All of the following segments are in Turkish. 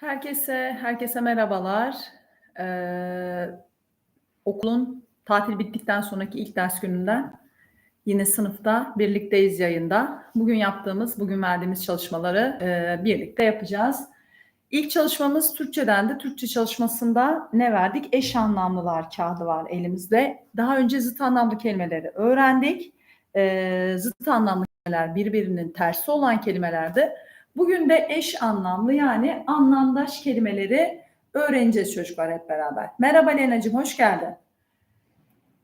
Herkese herkese merhabalar. Eee, okulun tatil bittikten sonraki ilk ders gününden yine sınıfta birlikteyiz yayında. Bugün yaptığımız, bugün verdiğimiz çalışmaları eee, birlikte yapacağız. İlk çalışmamız Türkçedendi. Türkçe çalışmasında ne verdik? Eş anlamlılar kağıdı var elimizde. Daha önce zıt anlamlı kelimeleri öğrendik. Eee, zıt anlamlı kelimeler birbirinin tersi olan kelimelerdi. Bugün de eş anlamlı yani anlamdaş kelimeleri öğreneceğiz çocuklar hep beraber. Merhaba Lena'cığım hoş geldin.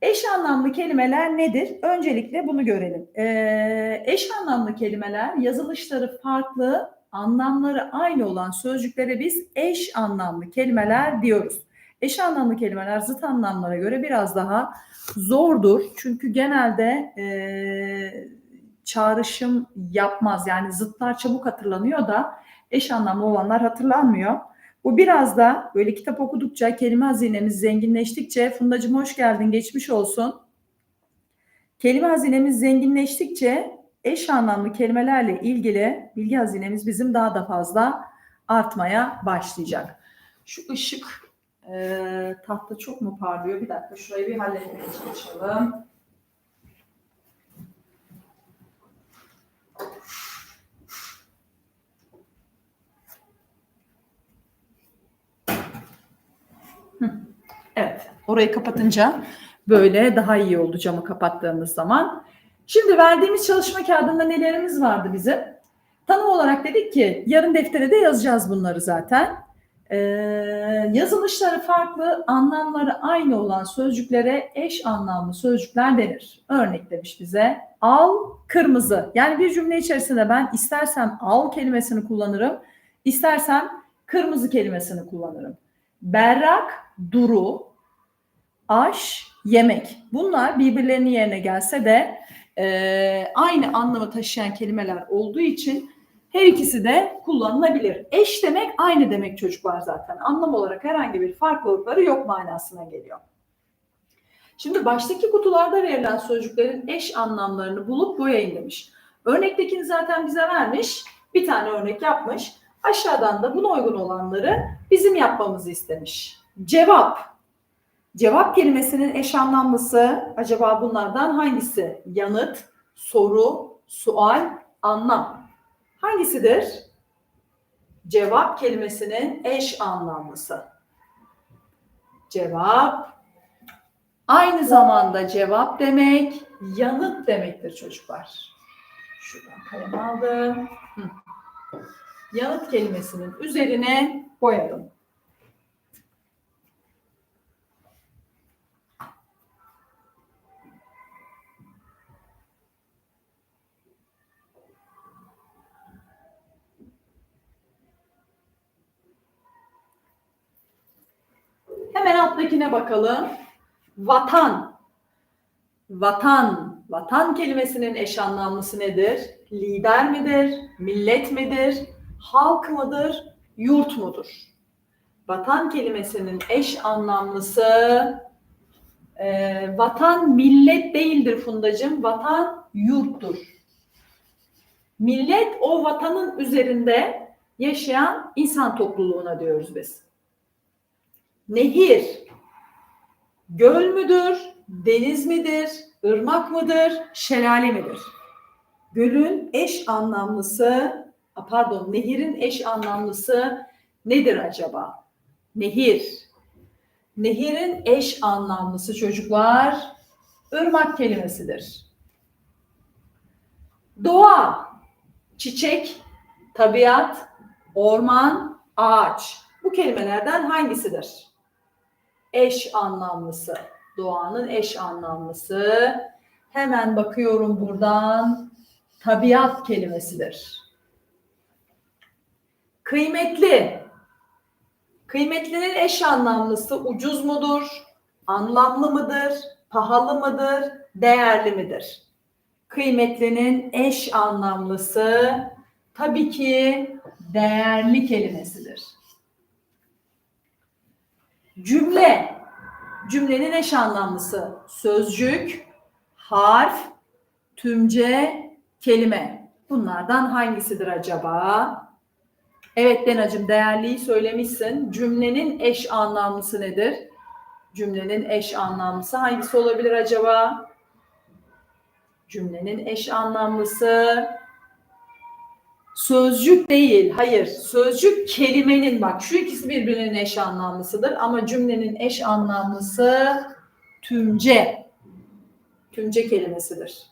Eş anlamlı kelimeler nedir? Öncelikle bunu görelim. Ee, eş anlamlı kelimeler yazılışları farklı, anlamları aynı olan sözcüklere biz eş anlamlı kelimeler diyoruz. Eş anlamlı kelimeler zıt anlamlara göre biraz daha zordur. Çünkü genelde ee, çağrışım yapmaz. Yani zıtlar çabuk hatırlanıyor da eş anlamlı olanlar hatırlanmıyor. Bu biraz da böyle kitap okudukça, kelime hazinemiz zenginleştikçe, Fundacığım hoş geldin, geçmiş olsun. Kelime hazinemiz zenginleştikçe eş anlamlı kelimelerle ilgili bilgi hazinemiz bizim daha da fazla artmaya başlayacak. Şu ışık e, tahta çok mu parlıyor? Bir dakika şurayı bir halletmeye çalışalım. Evet, orayı kapatınca böyle daha iyi oldu camı kapattığımız zaman. Şimdi verdiğimiz çalışma kağıdında nelerimiz vardı bizim? Tanım olarak dedik ki yarın deftere de yazacağız bunları zaten. Ee, yazılışları farklı, anlamları aynı olan sözcüklere eş anlamlı sözcükler denir. Örnek demiş bize al kırmızı. Yani bir cümle içerisinde ben istersem al kelimesini kullanırım, istersem kırmızı kelimesini kullanırım. Berrak, duru, aş, yemek. Bunlar birbirlerinin yerine gelse de e, aynı anlamı taşıyan kelimeler olduğu için her ikisi de kullanılabilir. Eş demek aynı demek çocuklar zaten. Anlam olarak herhangi bir farklılıkları yok manasına geliyor. Şimdi baştaki kutularda verilen sözcüklerin eş anlamlarını bulup boyayın demiş. Örnektekini zaten bize vermiş. Bir tane örnek yapmış. Aşağıdan da buna uygun olanları bizim yapmamızı istemiş. Cevap. Cevap kelimesinin eş anlamlısı acaba bunlardan hangisi? Yanıt, soru, sual, anlam. Hangisidir? Cevap kelimesinin eş anlamlısı. Cevap aynı zamanda cevap demek yanıt demektir çocuklar. Şuradan kalem aldım. Hı. Yanıt kelimesinin üzerine boyadım. Hemen alttakine bakalım. Vatan. Vatan. Vatan kelimesinin eş anlamlısı nedir? Lider midir? Millet midir? Halk mıdır? Yurt mudur? Vatan kelimesinin eş anlamlısı e, vatan millet değildir Fundacığım. Vatan yurttur. Millet o vatanın üzerinde yaşayan insan topluluğuna diyoruz biz. Nehir göl müdür, deniz midir, ırmak mıdır, şelale midir? Gölün eş anlamlısı, pardon, nehirin eş anlamlısı nedir acaba? Nehir. Nehirin eş anlamlısı çocuklar ırmak kelimesidir. Doğa, çiçek, tabiat, orman, ağaç. Bu kelimelerden hangisidir? Eş anlamlısı. Doğanın eş anlamlısı. Hemen bakıyorum buradan. Tabiat kelimesidir. Kıymetli. Kıymetlinin eş anlamlısı ucuz mudur? Anlamlı mıdır? Pahalı mıdır? Değerli midir? Kıymetlinin eş anlamlısı tabii ki değerli kelimesidir. Cümle. Cümlenin eş anlamlısı sözcük, harf, tümce, kelime. Bunlardan hangisidir acaba? Evet Denacığım değerliyi söylemişsin. Cümlenin eş anlamlısı nedir? Cümlenin eş anlamlısı hangisi olabilir acaba? Cümlenin eş anlamlısı sözcük değil. Hayır. Sözcük kelimenin bak şu ikisi birbirinin eş anlamlısıdır ama cümlenin eş anlamlısı tümce. Tümce kelimesidir.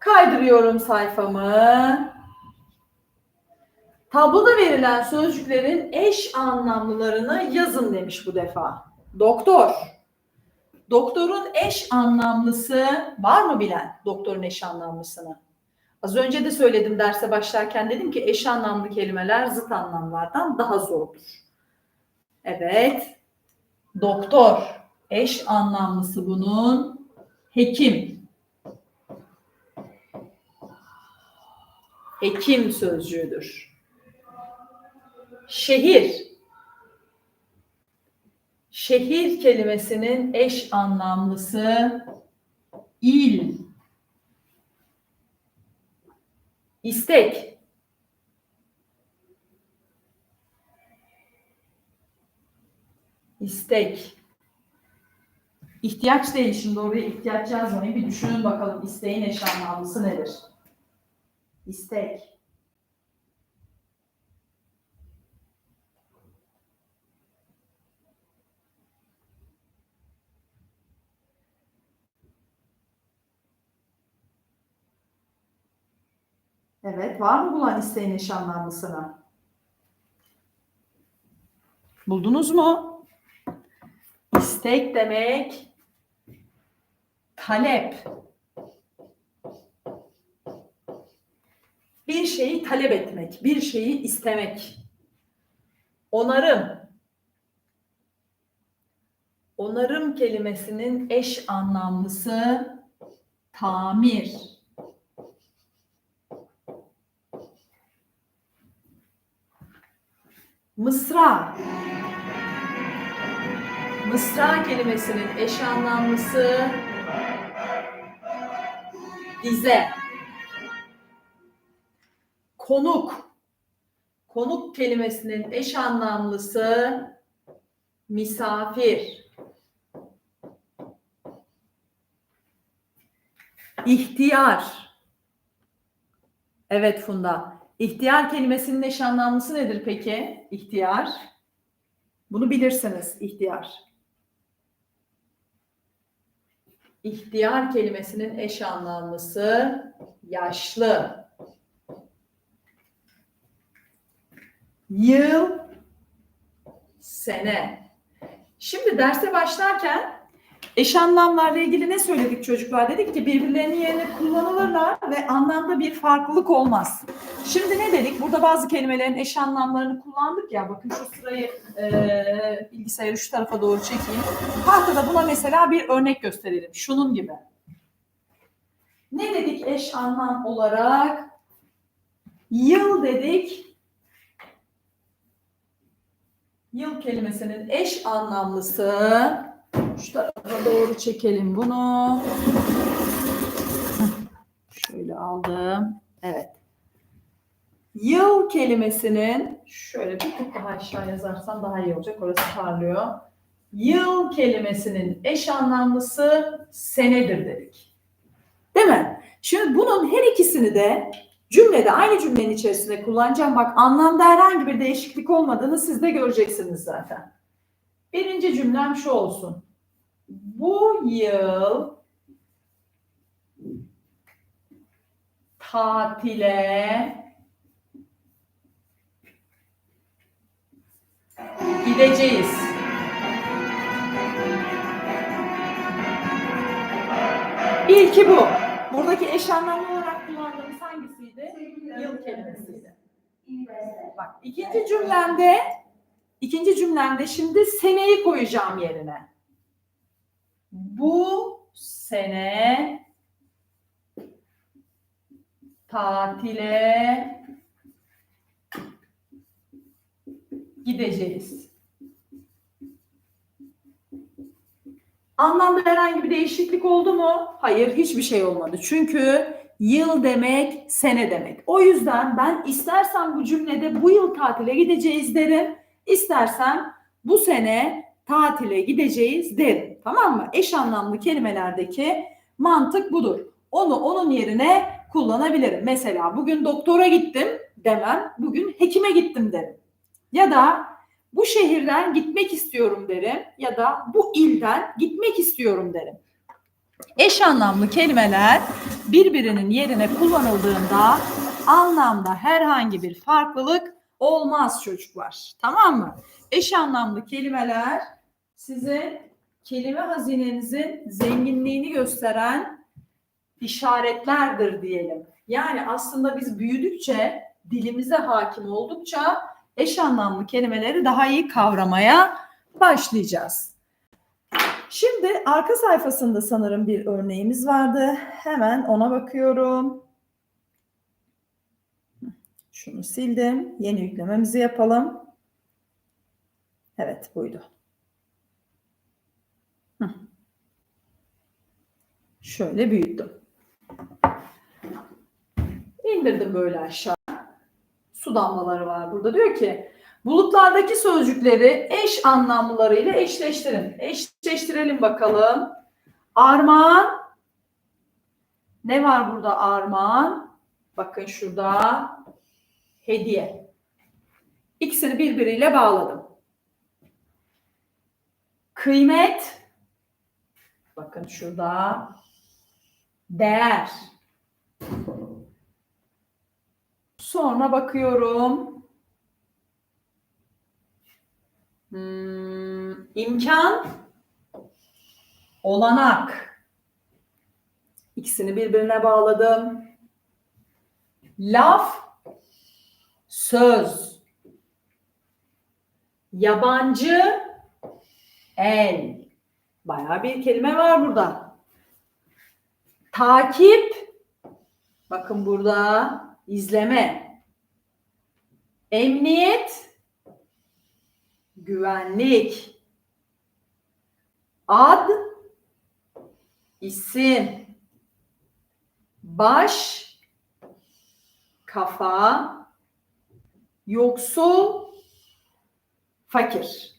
Kaydırıyorum sayfamı. Tabloda verilen sözcüklerin eş anlamlılarını yazın demiş bu defa. Doktor. Doktorun eş anlamlısı var mı bilen doktorun eş anlamlısını? Az önce de söyledim derse başlarken dedim ki eş anlamlı kelimeler zıt anlamlardan daha zordur. Evet. Doktor. Eş anlamlısı bunun hekim. Hekim sözcüğüdür. Şehir. Şehir kelimesinin eş anlamlısı il. İstek. İstek. İhtiyaç değil şimdi oraya ihtiyaç yazmayın. Bir düşünün bakalım isteğin eş anlamlısı nedir? İstek. Evet, var mı bulan isteğin eş anlamlısını? Buldunuz mu? İstek demek talep. Bir şeyi talep etmek, bir şeyi istemek. Onarım. Onarım kelimesinin eş anlamlısı tamir. Mısra. Mısra kelimesinin eş anlamlısı dize. Konuk. Konuk kelimesinin eş anlamlısı misafir. İhtiyar. Evet Funda. İhtiyar kelimesinin eş anlamlısı nedir peki? İhtiyar. Bunu bilirsiniz ihtiyar. İhtiyar kelimesinin eş anlamlısı yaşlı. Yıl, sene. Şimdi derse başlarken eş anlamlarla ilgili ne söyledik çocuklar? Dedik ki birbirlerinin yerine kullanılırlar ve anlamda bir farklılık olmaz. Şimdi ne dedik? Burada bazı kelimelerin eş anlamlarını kullandık ya. Bakın şu sırayı e, bilgisayarı şu tarafa doğru çekeyim. Tahtada buna mesela bir örnek gösterelim. Şunun gibi. Ne dedik eş anlam olarak? Yıl dedik. Yıl kelimesinin eş anlamlısı şu tarafa doğru çekelim bunu. Şöyle aldım. Evet. Yıl kelimesinin şöyle bir tık daha aşağı yazarsam daha iyi olacak. Orası parlıyor. Yıl kelimesinin eş anlamlısı senedir dedik. Değil mi? Şimdi bunun her ikisini de cümlede aynı cümlenin içerisinde kullanacağım. Bak anlamda herhangi bir değişiklik olmadığını siz de göreceksiniz zaten. Birinci cümlem şu olsun. Bu yıl tatile gideceğiz. İlki bu. Buradaki eş anlamlı olarak kullandığımız hangisiydi? Yıl kelimesiydi. Bak ikinci cümlemde ikinci cümlemde şimdi seneyi koyacağım yerine. Bu sene tatile gideceğiz. Anlamda herhangi bir değişiklik oldu mu? Hayır, hiçbir şey olmadı. Çünkü yıl demek, sene demek. O yüzden ben istersen bu cümlede bu yıl tatile gideceğiz derim. İstersen bu sene tatile gideceğiz derim. Tamam mı? Eş anlamlı kelimelerdeki mantık budur. Onu onun yerine kullanabilirim. Mesela bugün doktora gittim demem. Bugün hekime gittim derim. Ya da bu şehirden gitmek istiyorum derim ya da bu ilden gitmek istiyorum derim. Eş anlamlı kelimeler birbirinin yerine kullanıldığında anlamda herhangi bir farklılık olmaz çocuklar. Tamam mı? Eş anlamlı kelimeler sizin kelime hazinenizin zenginliğini gösteren işaretlerdir diyelim. Yani aslında biz büyüdükçe, dilimize hakim oldukça eş anlamlı kelimeleri daha iyi kavramaya başlayacağız. Şimdi arka sayfasında sanırım bir örneğimiz vardı. Hemen ona bakıyorum. Şunu sildim. Yeni yüklememizi yapalım. Evet buydu. Şöyle büyüttüm. İndirdim böyle aşağı. Su damlaları var burada. Diyor ki bulutlardaki sözcükleri eş anlamlılarıyla eşleştirin. Eşleştirelim bakalım. Armağan. Ne var burada armağan? Bakın şurada hediye. İkisini birbiriyle bağladım. Kıymet. Bakın şurada değer. Sonra bakıyorum. Hmm, imkan, olanak. İkisini birbirine bağladım. Laf, söz. Yabancı, el. Bayağı bir kelime var burada. Takip, bakın burada izleme. Emniyet, güvenlik. Ad, isim. Baş, kafa. Yoksul, fakir.